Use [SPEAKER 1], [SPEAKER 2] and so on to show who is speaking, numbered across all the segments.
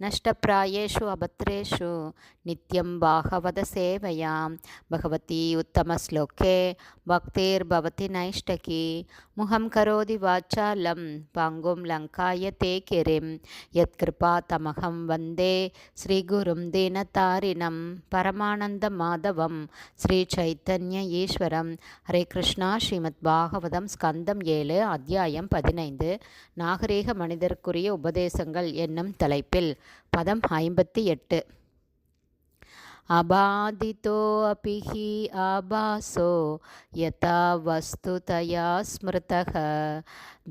[SPEAKER 1] नष्टप्रायेषु अभद्रेषु नित्यं बाहवदसेवयां भगवती उत्तमश्लोके भक्तिर्भवति नैष्टकी मुहं करोति वाचालं पाङ्गुं लङ्काय ते गिरिं यत्कृपा तमहं वन्दे श्रीगुरुं दीनतारिणं परमानन्दमाधवं श्रीचैतन्य ஈஸ்வரம் ஹரே கிருஷ்ணா ஸ்ரீமத் பாகவதம் ஸ்கந்தம் ஏழு அத்தியாயம் பதினைந்து நாகரீக மனிதருக்குரிய உபதேசங்கள் என்னும் தலைப்பில் பதம் ஐம்பத்தி எட்டு अबाधितोऽपि हि आभासो यथा वस्तुतया स्मृतः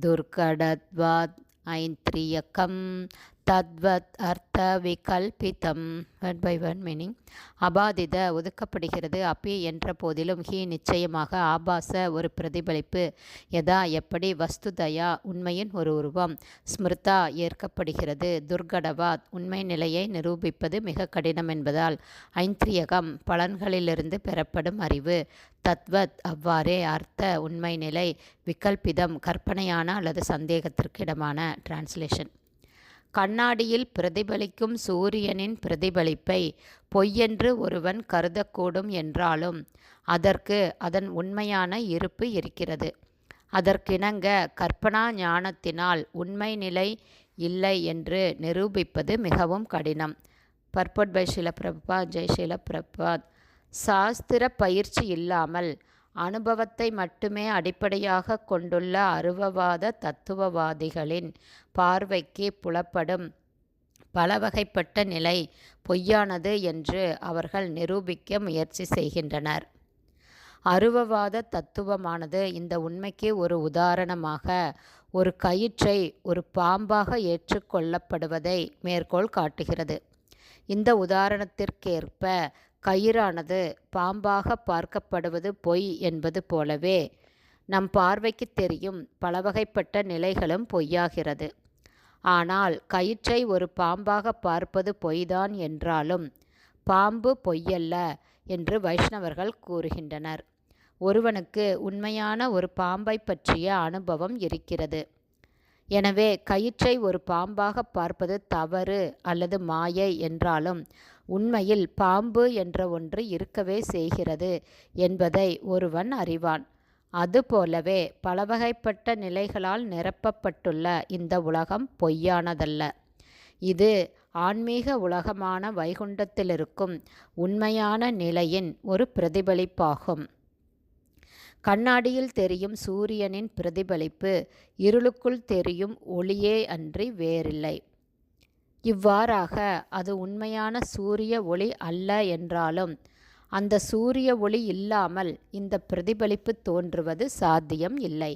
[SPEAKER 1] दुर्घटत्वात् ऐन्द्रियकं தத்வத் அர்த்த விகல்பிதம் ஒன் பை ஒன் மீனிங் அபாதித ஒதுக்கப்படுகிறது. அப்பி என்ற போதிலும் ஹி நிச்சயமாக ஆபாச ஒரு பிரதிபலிப்பு. எதா எப்படி வஸ்துதயா உண்மையின் ஒரு உருவம். ஸ்மிருதா ஏற்கப்படுகிறது. துர்கடவாத் உண்மை நிலையை நிரூபிப்பது மிக கடினம் என்பதால் ஐந்திரியகம் பலன்களிலிருந்து பெறப்படும் அறிவு. தத்வத் அவ்வாறே அர்த்த உண்மை நிலை விகல்பிதம் கற்பனையான அல்லது சந்தேகத்திற்கிடமான. டிரான்ஸ்லேஷன் கண்ணாடியில் பிரதிபலிக்கும் சூரியனின் பிரதிபலிப்பை பொய்யென்று ஒருவன் கருதக்கூடும் என்றாலும் அதற்கு அதன் உண்மையான இருப்பு இருக்கிறது. அதற்கிணங்க கற்பனா ஞானத்தினால் உண்மை நிலை இல்லை என்று நிரூபிப்பது மிகவும் கடினம். பர்பட் பை ஷில பிரபாத் ஜெய் ஷில பிரபாத் சாஸ்திர பயிற்சி இல்லாமல் அனுபவத்தை மட்டுமே அடிப்படையாக கொண்டுள்ள அருவவாத தத்துவவாதிகளின் பார்வைக்கு புலப்படும் பலவகைப்பட்ட நிலை பொய்யானது என்று அவர்கள் நிரூபிக்க முயற்சி செய்கின்றனர். அருவவாத தத்துவமானது இந்த உண்மைக்கு ஒரு உதாரணமாக ஒரு கயிற்றை ஒரு பாம்பாக ஏற்றுக்கொள்ளப்படுவதை மேற்கோள் காட்டுகிறது. இந்த உதாரணத்திற்கேற்ப கயிறானது பாம்பாக பார்க்கப்படுவது பொய் என்பது போலவே நம் பார்வைக்கு தெரியும் பலவகைப்பட்ட நிலைகளும் பொய்யாகிறது. ஆனால் கயிற்றை ஒரு பாம்பாக பார்ப்பது பொய்தான் என்றாலும் பாம்பு பொய்யல்ல என்று வைஷ்ணவர்கள் கூறுகின்றனர். ஒருவனுக்கு உண்மையான ஒரு பாம்பை பற்றிய அனுபவம் இருக்கிறது. எனவே கயிற்றை ஒரு பாம்பாக பார்ப்பது தவறு அல்லது மாயை என்றாலும் உண்மையில் பாம்பு என்ற ஒன்று இருக்கவே செய்கிறது என்பதை ஒருவன் அறிவான். அதுபோலவே பலவகைப்பட்ட நிலைகளால் நிரப்பப்பட்டுள்ள இந்த உலகம் பொய்யானதல்ல. இது ஆன்மீக உலகமான வைகுண்டத்திலிருக்கும் உண்மையான நிலையின் ஒரு பிரதிபலிப்பாகும். கண்ணாடியில் தெரியும் சூரியனின் பிரதிபலிப்பு இருளுக்குள் தெரியும் ஒளியே அன்றி வேறில்லை. இவ்வாறாக அது உண்மையான சூரிய ஒளி அல்ல என்றாலும் அந்த சூரிய ஒளி இல்லாமல் இந்த பிரதிபலிப்பு தோன்றுவது சாத்தியம் இல்லை.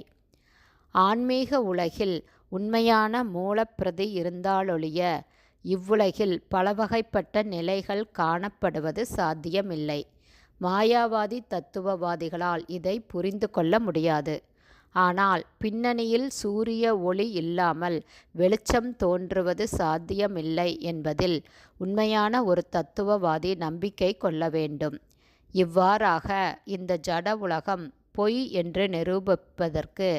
[SPEAKER 1] ஆன்மீக உலகில் உண்மையான மூலப்பிரதி இருந்தாலொழிய இவ்வுலகில் பல வகைப்பட்ட நிலைகள் காணப்படுவது சாத்தியமில்லை. மாயாவாதி தத்துவவாதிகளால் இதை புரிந்து கொள்ள முடியாது. ஆனால் பின்னணியில் சூரிய ஒளி இல்லாமல் வெளிச்சம் தோன்றுவது சாத்தியமில்லை என்பதில் உண்மையான ஒரு தத்துவவாதி நம்பிக்கை கொள்ள வேண்டும். இவ்வாறாக இந்த ஜட உலகம் பொய் என்று நிரூபிப்பதற்கு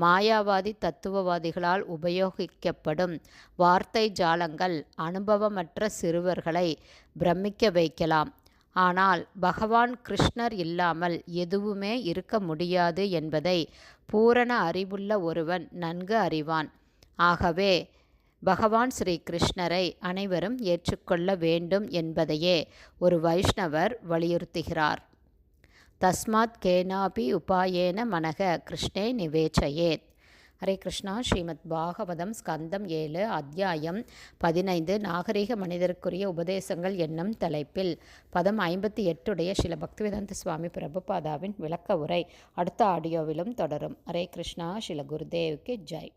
[SPEAKER 1] மாயாவாதி தத்துவவாதிகளால் உபயோகிக்கப்படும் வார்த்தை ஜாலங்கள் அனுபவமற்ற சிறுவர்களை பிரமிக்க வைக்கலாம். ஆனால் பகவான் கிருஷ்ணர் இல்லாமல் எதுவுமே இருக்க முடியாது என்பதை பூரண அறிவுள்ள ஒருவன் நன்கு அறிவான். ஆகவே பகவான் ஸ்ரீ கிருஷ்ணரை அனைவரும் ஏற்றுக்கொள்ள வேண்டும் என்பதையே ஒரு வைஷ்ணவர் வலியுறுத்துகிறார். தஸ்மாத் கேனாபி உபாயேன மனக கிருஷ்ணே நிவேச்சயேத். ஹரே கிருஷ்ணா. ஸ்ரீமத் பாகவதம் ஸ்கந்தம் ஏழு அத்தியாயம் பதினைந்து. நாகரிக மனிதருக்குரிய உபதேசங்கள் என்னும் தலைப்பில் பதம் ஐம்பத்தி எட்டுடைய ஸ்ரீல பக்திவேதாந்த சுவாமி பிரபுபாதாவின் விளக்க உரை அடுத்த ஆடியோவிலும் தொடரும். ஹரே கிருஷ்ணா. ஸ்ரீல குருதேவுக்கு ஜெய்.